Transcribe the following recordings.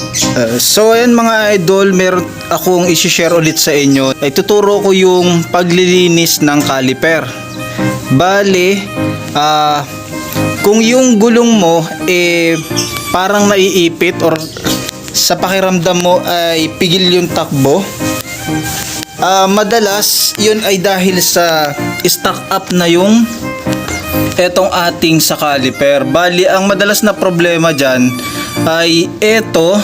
Uh, so ayan mga idol, meron akong isi-share ulit sa inyo. Ay tuturo ko yung paglilinis ng caliper. Bale, ah kung yung gulong mo eh parang naiipit or sa pakiramdam mo ay pigil yung takbo, ah madalas yun ay dahil sa stock up na yung etong ating sa caliper. Bali, ang madalas na problema dyan ay eto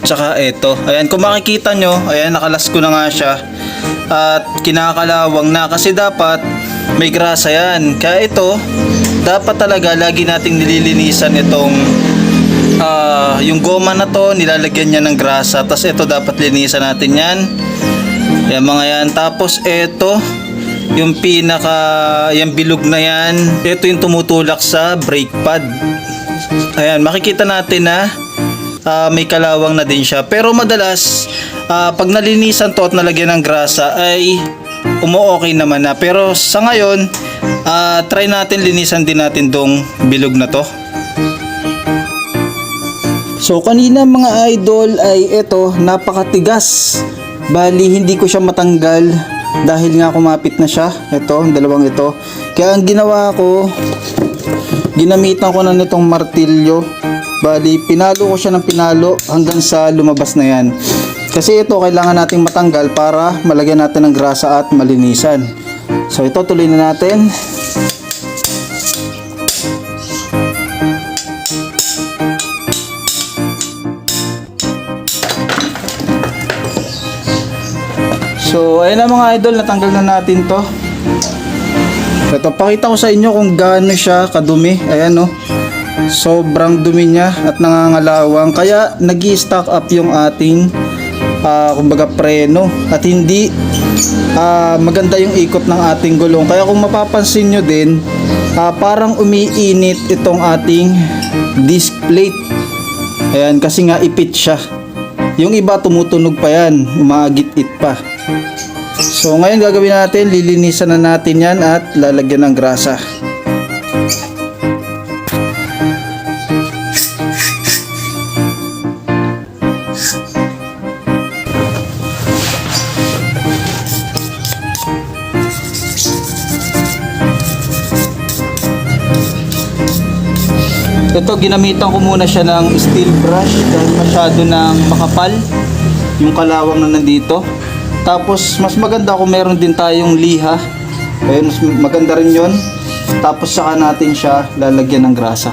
tsaka eto. Ayan, kung makikita nyo, ayan, nakalas ko na nga siya. At kinakalawang na kasi dapat may grasa yan. Kaya ito, dapat talaga lagi nating nililinisan itong ah, yung goma na to, nilalagyan niya ng grasa. Tapos ito dapat linisan natin yan. Yan mga yan. Tapos ito, yung pinaka, yung bilog na yan. Ito yung tumutulak sa brake pad. Ayan, makikita natin na ah, may kalawang na din siya. Pero madalas, ah, pag nalinisan to at nalagyan ng grasa ay umu-okay naman na. Pero sa ngayon, ah, try natin linisan din natin dong bilog na to. So kanina mga idol ay ito napakatigas. Bali hindi ko siya matanggal dahil nga kumapit na siya. Ito, ang dalawang ito. Kaya ang ginawa ko, ginamitan ko na nitong martilyo. Bali pinalo ko siya ng pinalo hanggang sa lumabas na yan. Kasi ito kailangan nating matanggal para malagyan natin ng grasa at malinisan. So ito tuloy na natin. So, ayun na mga idol, natanggal na natin to. Ito, pakita ko sa inyo kung gaano siya kadumi. Ayan no. Sobrang dumi niya at nangangalawang. Kaya nag stock up yung ating ah, kumbaga preno. At hindi ah, maganda yung ikot ng ating gulong. Kaya kung mapapansin nyo din, ah, parang umiinit itong ating disc plate. Ayan, kasi nga ipit siya. Yung iba tumutunog pa yan, umagit-it pa. So ngayon gagawin natin, lilinisan na natin yan at lalagyan ng grasa. Ito, ginamitan ko muna siya ng steel brush dahil masyado ng makapal yung kalawang na nandito. Tapos, mas maganda kung meron din tayong liha. Ayun, mas maganda rin yon. Tapos, saka natin siya lalagyan ng grasa.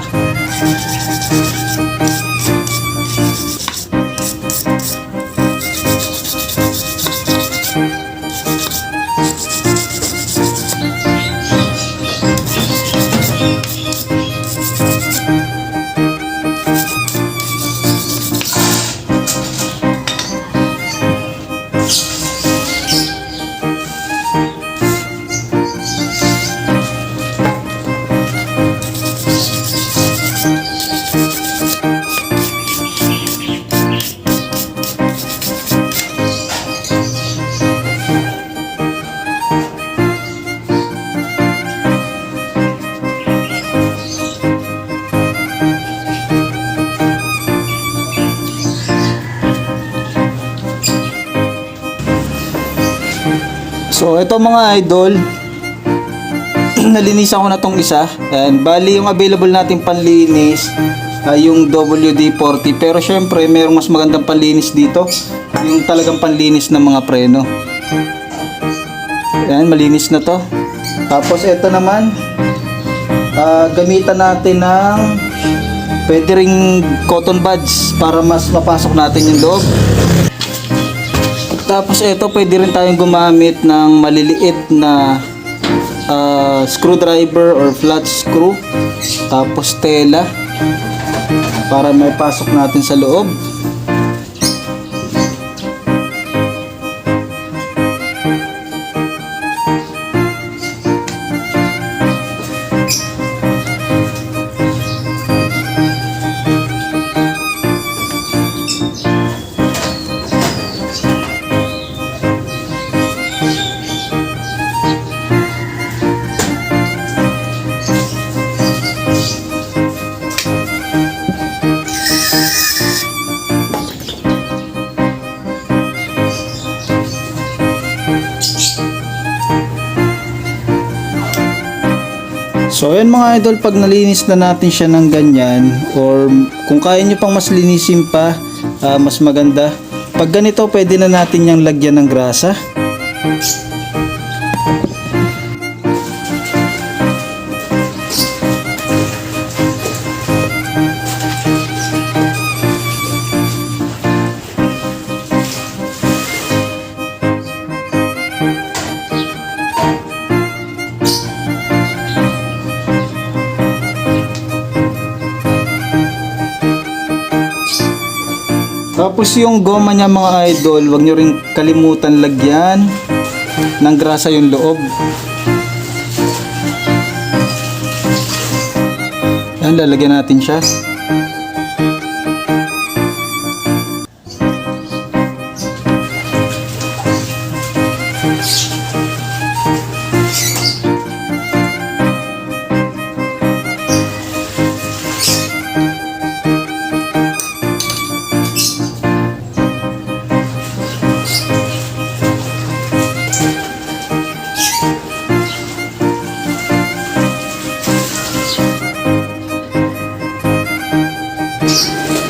Ito mga idol, nalinisan ko na tong isa. And bali yung available nating panlinis ay yung WD-40. Pero syempre, mayroong mas magandang panlinis dito. Yung talagang panlinis ng mga preno. Ayan, malinis na to. Tapos ito naman, ah, gamitan natin ng pwede ring cotton buds para mas mapasok natin yung loob. Tapos ito pwede rin tayong gumamit ng maliliit na ah, screwdriver or flat screw. Tapos tela para may pasok natin sa loob. So ayan mga idol, pag nalinis na natin siya ng ganyan or kung kaya nyo pang mas linisin pa, ah, mas maganda. Pag ganito, pwede na natin yung lagyan ng grasa. Tapos yung goma niya mga idol, wag nyo rin kalimutan lagyan ng grasa yung loob. Yan, lalagyan natin siya.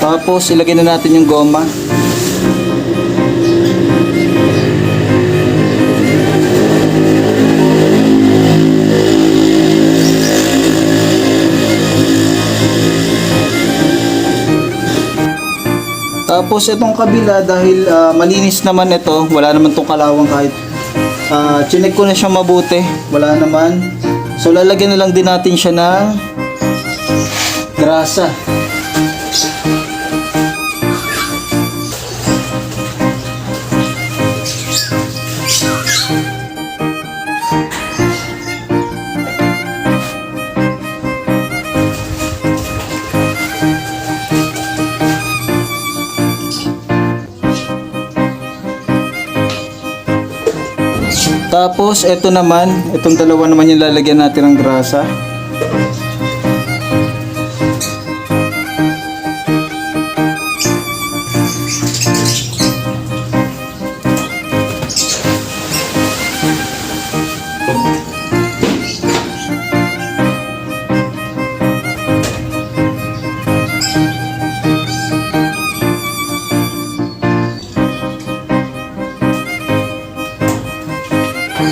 Tapos ilagay na natin yung goma. Tapos itong kabila dahil ah, malinis naman ito, wala naman tong kalawang kahit uh, chinek ko na siya mabuti, wala naman. So lalagyan na lang din natin siya ng grasa. Tapos, ito naman, itong dalawa naman yung lalagyan natin ng grasa. So,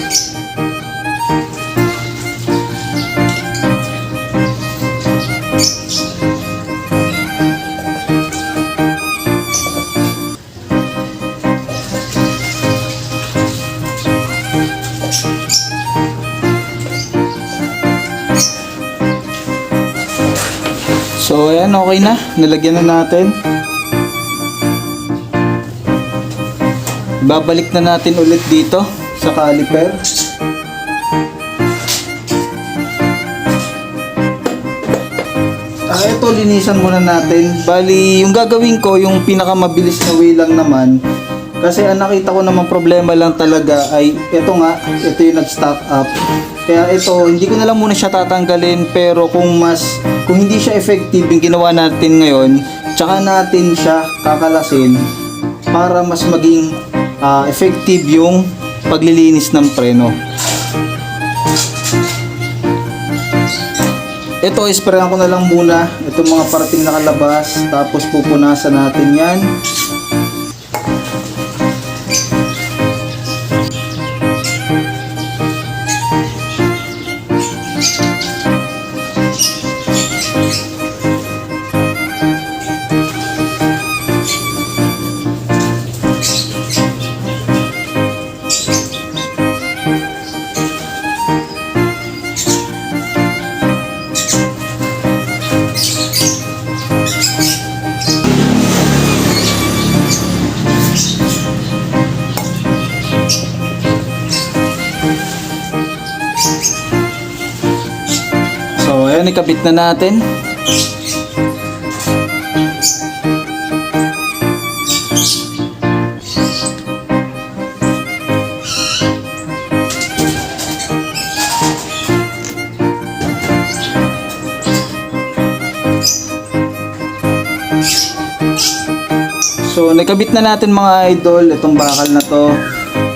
ayan, okay na. Nalagyan na natin. Babalik na natin ulit dito sa caliper. Ah, ito, linisan muna natin. Bali, yung gagawin ko, yung pinakamabilis na way lang naman. Kasi ang nakita ko naman problema lang talaga ay ito nga, ito yung nag-stock up. Kaya ito, hindi ko na lang muna siya tatanggalin pero kung mas, kung hindi siya effective yung ginawa natin ngayon, tsaka natin siya kakalasin para mas maging ah, effective yung paglilinis ng preno. Ito, isprayan ko na lang muna itong mga parting nakalabas tapos pupunasan natin yan. So, ayan, ikabit na natin. So, nakabit na natin mga idol, itong bakal na to.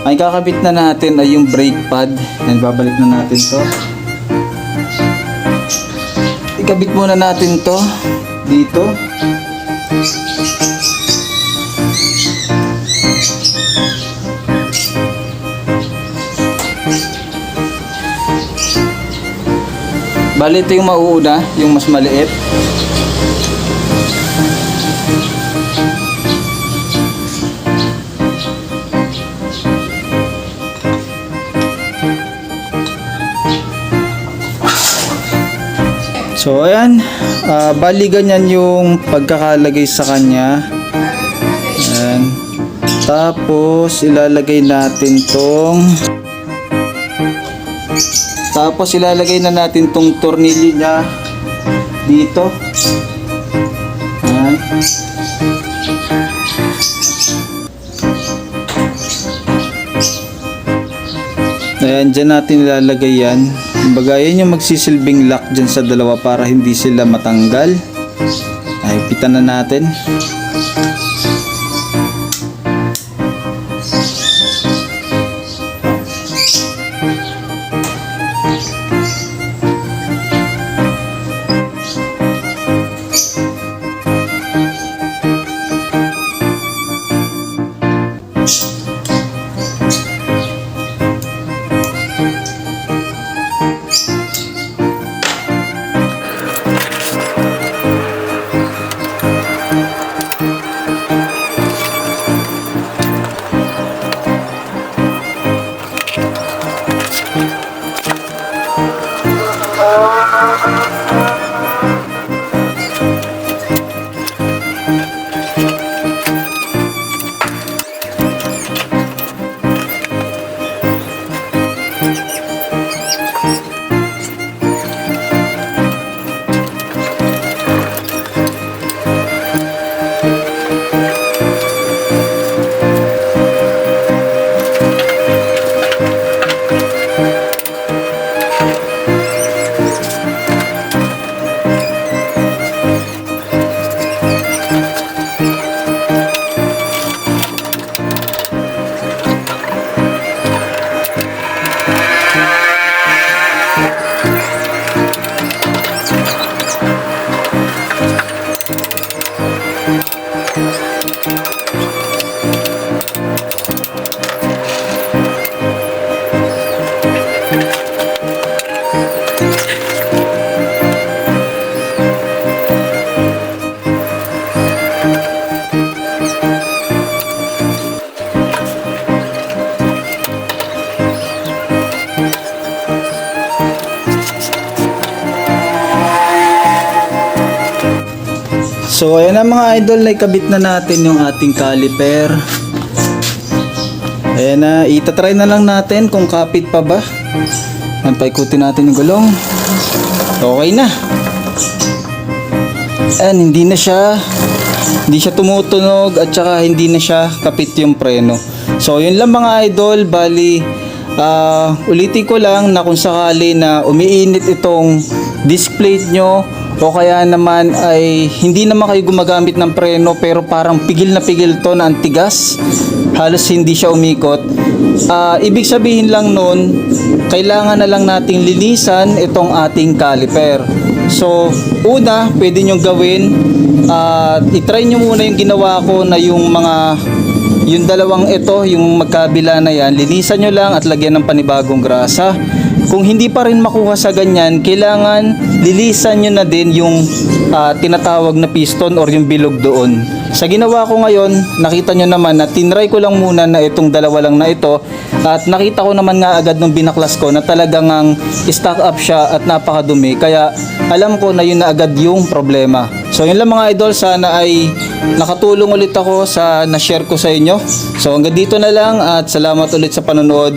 Ay kakabit na natin ay yung brake pad. Yan, babalik na natin to. Ikabit muna natin to dito. Bali yung mauuna, yung mas maliit. So ayan, ah, bali ganyan yung pagkakalagay sa kanya. Ayan. Tapos ilalagay natin tong Tapos ilalagay na natin tong tornilyo niya dito. Ayan. Ayan, dyan natin ilalagay yan. Kumbaga, yan yung magsisilbing lock dyan sa dalawa para hindi sila matanggal. Ay, pitan na natin. So ayan na mga idol, naikabit na natin yung ating caliper. Ayan na, itatry na lang natin kung kapit pa ba. Paikutin natin yung gulong. Okay na. Ayan, hindi na siya hindi siya tumutunog at saka hindi na siya kapit yung preno. So yun lang mga idol, bali ah, ulitin ko lang na kung sakali na umiinit itong disc plate nyo o kaya naman ay hindi naman kayo gumagamit ng preno pero parang pigil na pigil to na antigas halos hindi siya umikot. Ah, ibig sabihin lang nun kailangan na lang nating linisan itong ating caliper. So una pwede nyo gawin at itry nyo muna yung ginawa ko na yung mga yung dalawang ito, yung magkabila na yan, linisan nyo lang at lagyan ng panibagong grasa. Kung hindi pa rin makuha sa ganyan, kailangan lilisan nyo na din yung ah, tinatawag na piston or yung bilog doon. Sa ginawa ko ngayon, nakita nyo naman na tinry ko lang muna na itong dalawa lang na ito at nakita ko naman nga agad nung binaklas ko na talagang ang stock up siya at napakadumi. Kaya alam ko na yun na agad yung problema. So yun lang mga idol, sana ay nakatulong ulit ako sa na-share ko sa inyo. So hanggang dito na lang at salamat ulit sa panonood.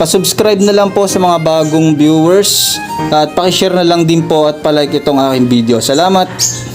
Pa-subscribe na lang po sa mga bagong viewers at paki-share na lang din po at palike itong aking video. Salamat!